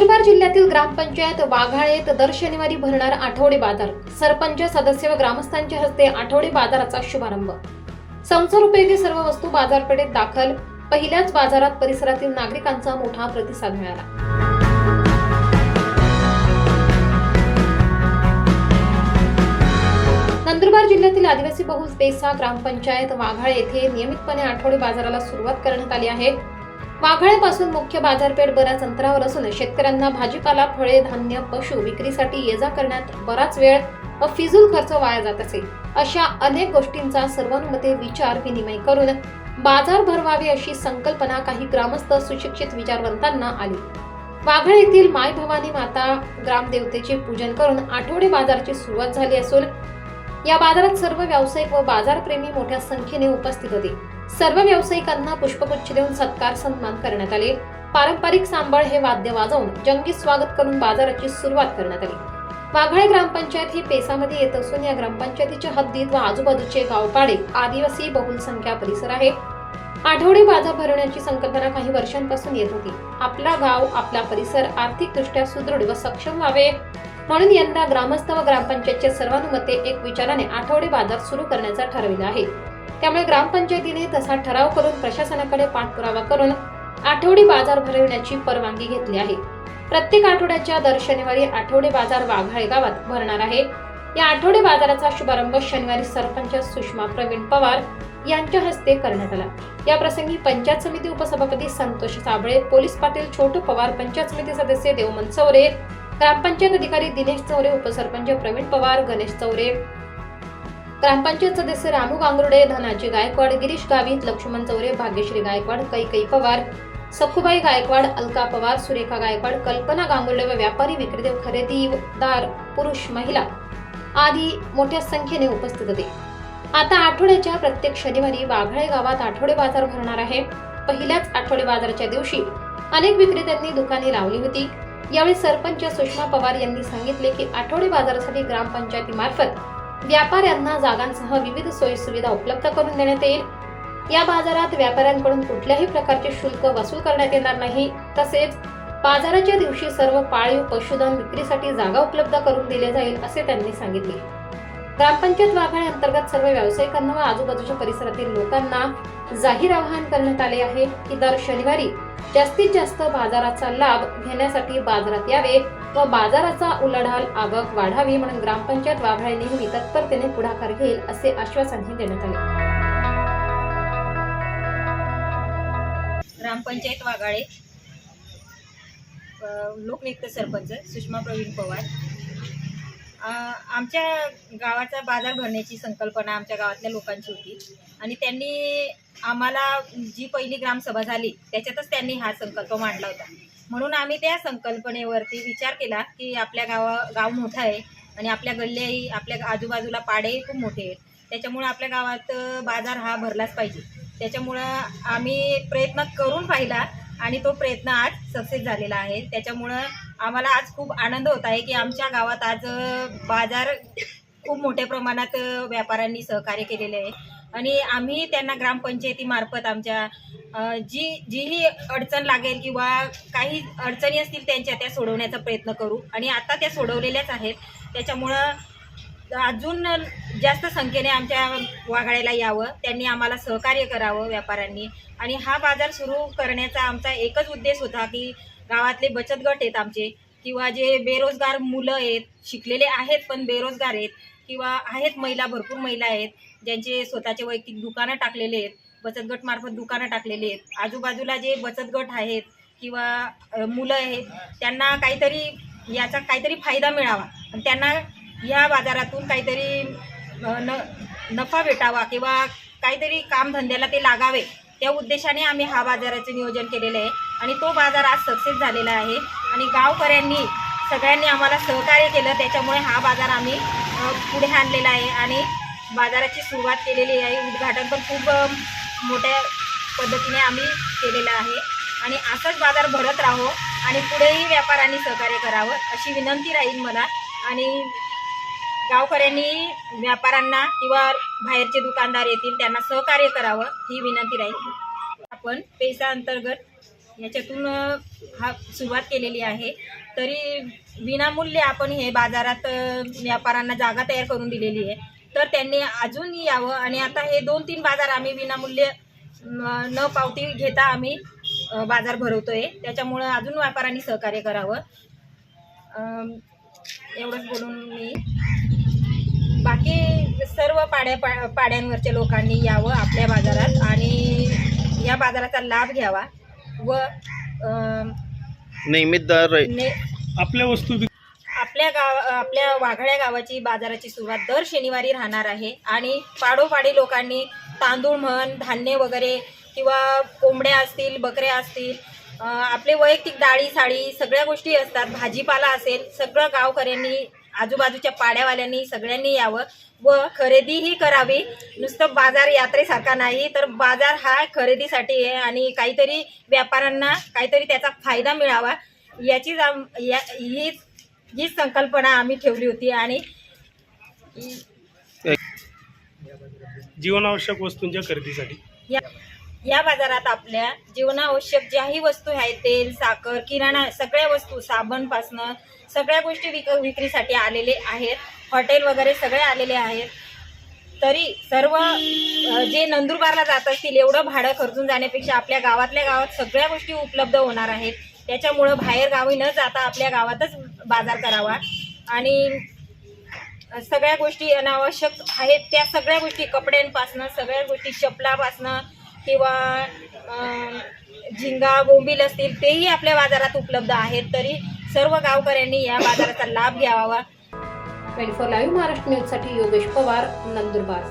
नंदुरबार जिल्ह्यातील ग्रामपंचायत वाघाळेत दर शनिवारी भरणार आठवडे बाजार. सरपंच सदस्य व ग्रामस्थांच्या हस्ते आठवडे बाजाराचा शुभारंभ. संसार उपयोगी सर्व वस्तू बाजारपेठेत दाखल. पहिल्याच बाजारात परिसरातील नागरिकांचा मोठा प्रतिसाद मिळाला. नंदुरबार जिल्ह्यातील आदिवासी बहुल पेसा ग्रामपंचायत वाघाळे येथे नियमितपणे आठवडे बाजाराला सुरुवात करण्यात आली आहे. वाघाळ्यापासून मुख्य बाजारपेठ बऱ्याच अंतरावर असून शेतकऱ्यांना भाजीपाला फळे धान्य पशु विक्रीसाठी ये जा करण्यात बराच वेळ व फिजूल खर्च वाया जात असे. अशा अनेक गोष्टींचा सर्वांमध्ये विचार विनिमय करून बाजार भरवावे अशी संकल्पना काही ग्रामस्थ सुशिक्षित विचारवंतांना आली. वाघळ येथील माय भवानी माता ग्रामदेवतेचे पूजन करून आठवडे बाजाराची सुरुवात झाली असून या बाजारात सर्व व्यावसायिक व बाजारप्रेमी मोठ्या संख्येने उपस्थित होते. सर्व व्यावसायिकांना पुष्पगुच्छ देऊन सत्कार सन्मान करण्यात आले. पारंपरिक सांबळ हे वाद्य वाजवून जंगी स्वागत करून बाजाराची सुरुवात करण्यात आली. वाघळे ग्रामपंचायत ही पेसामध्ये येत असून या ग्रामपंचायतीच्या हद्दीत व आजूबाजूचे गावपाडे आदिवासी बहुलसंख्या परिसर आहे. आठवडे बाजार भरवण्याची संकल्पना काही वर्षांपासून येत होती. आपला गाव आपला परिसर आर्थिकदृष्ट्या सुदृढ व सक्षम व्हावे. म्हणून यंदा ग्रामस्थ व ग्रामपंचायतच्या सर्वानुमते एक विचाराने आठवडे बाजार सुरू करण्याचा ठरविला आहे. त्यामुळे ग्रामपंचायतीने तसा ठराव करून प्रशासनाकडे पाठपुरावा करून आठवडी बाजार भरविण्याची परवानगी घेतली आहे. प्रत्येक आठवड्याच्या दर शनिवारी आठवडे बाजार वाघाळे गावात भरणार आहे. या आठवडे बाजाराचा शुभारंभ शनिवारी सरपंच सुषमा प्रवीण पवार यांच्या हस्ते करण्यात आला. या प्रसंगी पंचायत समिती उपसभापती संतोष साबळे पोलीस पाटील छोटू पवार पंचायत समिती सदस्य देवमन चौरे ग्रामपंचायत अधिकारी दिनेश चौरे उपसरपंच प्रवीण पवार गणेश चौरे ग्रामपंचायत सदस्य रामू गांगरुडे धनाजी गायकवाड गिरीश गावित लक्ष्मण चौरे भाग्यश्री गायकवाड कैकई पवार सखुबाई गायकवाड अलका पवार सुरेखा गायकवाड कल्पना गांगुर्डे व व्यापारी विक्रेते खरेदीदार पुरुष महिला आदी मोठ्या संख्येने उपस्थित होते. आता आठवड्याच्या प्रत्येक शनिवारी वाघळे गावात आठवडे बाजार भरणार आहे. पहिल्याच आठवडे बाजाराच्या दिवशी अनेक विक्रेत्यांनी दुकाने लावली होती. यावेळी सरपंच सुषमा पवार यांनी सांगितले की आठवडे बाजारासाठी ग्रामपंचायतीमार्फत व्यापाऱ्यांना जागांसह विविध सोयी सुविधा उपलब्ध करून देण्यात येईल. या बाजारात व्यापाऱ्यांकडून कुठल्याही प्रकारचे शुल्क वसूल करण्यात येणार नाही. तसेच बाजाराच्या दिवशी सर्व पाळीव पशुधन विक्रीसाठी जागा उपलब्ध करून दिले जाईल असे त्यांनी सांगितले. ग्रामपंचायत वाघाळे अंतर्गत सर्व व्यावसायिकांना व आजूबाजूच्या परिसरातील लोकांना जाहीर आवाहन करण्यात आले आहे की दर शनिवारी जास्तीत जास्त बाजाराचा लाभ घेण्यासाठी बाजारात यावे व बाजाराचा उलाढाल आवक वाढावी म्हणून ग्रामपंचायत वाघाळे नेहमी तत्परतेने पुढाकार घेईल असे आश्वासनही देण्यात आले. ग्रामपंचायत वाघाळे लोकनियुक्त सरपंच सुषमा प्रवीण पवार आमच्या गावाचा बाजार भरण्याची संकल्पना आमच्या गावातल्या लोकांची होती. आणि त्यांनी आम्हाला जी पहिली ग्रामसभा झाली त्याच्यातच त्यांनी हा संकल्प मांडला होता. म्हणून आम्ही त्या संकल्पनेवरती विचार केला की आपल्या गावा गाव मोठं आहे आणि आपल्या गल्ल्याही आपल्या आजूबाजूला पाडेही खूप मोठे आहेत. त्याच्यामुळं आपल्या गावात बाजार हा भरलाच पाहिजे. त्याच्यामुळं आम्ही प्रयत्न करून पाहिला आणि तो प्रयत्न आज सक्सेस झालेला आहे. त्याच्यामुळं आम्हाला आज खूप आनंद होत आहे की आमच्या गावात आज बाजार खूप मोठ्या प्रमाणात व्यापाऱ्यांनी सहकार्य केलेले आहे. आणि आम्ही त्यांना ग्रामपंचायतीमार्फत आमच्या जी जीही अडचण लागेल किंवा काही अडचणी असतील त्यांच्या त्या सोडवण्याचा प्रयत्न करू. आणि आता त्या सोडवलेल्याच आहेत. त्याच्यामुळं अजून जास्त संख्येने आमच्या वाघाड्याला यावं. त्यांनी आम्हाला सहकार्य करावं व्यापाऱ्यांनी. आणि हा बाजार सुरू करण्याचा आमचा एकच उद्देश होता की गावातले बचत गट आहेत आमचे किंवा जे बेरोजगार मुलं आहेत शिकलेले आहेत पण बेरोजगार आहेत किंवा आहेत महिला भरपूर महिला आहेत ज्यांचे स्वतःचे वैयक्तिक दुकानं टाकलेले आहेत बचत गट मार्फत दुकानं टाकलेली आहेत. आजूबाजूला जे बचत गट आहेत किंवा मुलं आहेत त्यांना काहीतरी याचा काहीतरी फायदा मिळावा. आणि त्यांना या बाजारातून काहीतरी न नफा भेटावा किंवा काहीतरी कामधंद्याला ते लागावे. त्या उद्देशाने आम्ही हा बाजाराचं नियोजन केलेलं आहे. आणि तो बाजार आज सक्सेस झालेला आहे. आणि गावकऱ्यांनी सगळ्यांनी आम्हाला सहकार्य केलं. त्याच्यामुळे हा बाजार आम्ही पुढे आणलेला आहे. आणि बाजाराची सुरुवात केलेली आहे. उद्घाटन पण खूप मोठ्या पद्धतीने आम्ही केलेलं आहे. आणि असंच बाजार भरत राहो आणि पुढेही व्यापाऱ्यांनी सहकार्य करावं अशी विनंती राहील मला. आणि गावकऱ्यांनी व्यापाऱ्यांना किंवा बाहेरचे दुकानदार येतील त्यांना सहकार्य करावं ही विनंती राहील. आपण पैसा अंतर्गत याच्यातून हा सुरुवात केलेली आहे. तरी विनामूल्य आपण हे बाजारात व्यापारांना व्यापाऱ्यांना जागा तयार करून दिलेली आहे. तर त्यांनी अजून यावं आणि आता हे दोन तीन बाजार आम्ही विनामूल्य न पावती घेता आम्ही बाजार भरवतोय. त्याच्यामुळं अजून व्यापाऱ्यांनी सहकार्य करावं. एवढंच बोलून मी बाकी सर्व पाड्या पा पाड्यांवरच्या लोकांनी यावं आपल्या बाजारात आणि या बाजाराचा लाभ घ्यावा व नियमित आपल्या वस्तू आपल्या गाव आपल्या वाघाड्या गावाची बाजाराची सुरुवात दर शनिवारी राहणार आहे आणि पाडोपाडी लोकांनी तांदूळ म्हण धान्य वगैरे किंवा कोंबड्या असतील बकऱ्या असतील आपले वैयक्तिक डाळी साडी सगळ्या गोष्टी असतात. भाजीपाला असेल सगळं गावकऱ्यांनी आजूबाजूच्या पाड्यावाल्यांनी सगळ्यांनी यावं व खरेदीही करावी. नुसतं बाजार यात्रेसारखा नाही तर बाजार हा खरेदीसाठी आहे आणि काहीतरी व्यापाऱ्यांना काहीतरी त्याचा फायदा मिळावा. याचीच आम या हीच हीच संकल्पना आम्ही ठेवली होती आणि जीवनावश्यक वस्तूंच्या खरेदीसाठी. या या बाजारात आपल्या जीवनावश्यक ज्याही वस्तू आहेत तेल साखर किराणा सगळ्या वस्तू साबणपासनं सगळ्या गोष्टी विक विक्रीसाठी आलेले आहेत. हॉटेल वगैरे सगळे आलेले आहेत. तरी सर्व जे नंदुरबारला जात असतील एवढं भाडं खर्चून जाण्यापेक्षा आपल्या गावातल्या गावात सगळ्या गोष्टी उपलब्ध होणार आहेत. त्याच्यामुळं बाहेर गावी न जाता आपल्या गावातच बाजार करावा. आणि सगळ्या गोष्टी अनावश्यक आहेत त्या सगळ्या गोष्टी कपड्यांपासनं सगळ्या गोष्टी चपलापासनं किंवा झिंगा बोंबील असतील तेही आपल्या बाजारात उपलब्ध आहेत. तरी सर्व गावकऱ्यांनी या बाजाराचा लाभ घ्यावा. ट्वेंटी फोर लाईव्ह महाराष्ट्र न्यूजसाठी योगेश पवार नंदुरबार.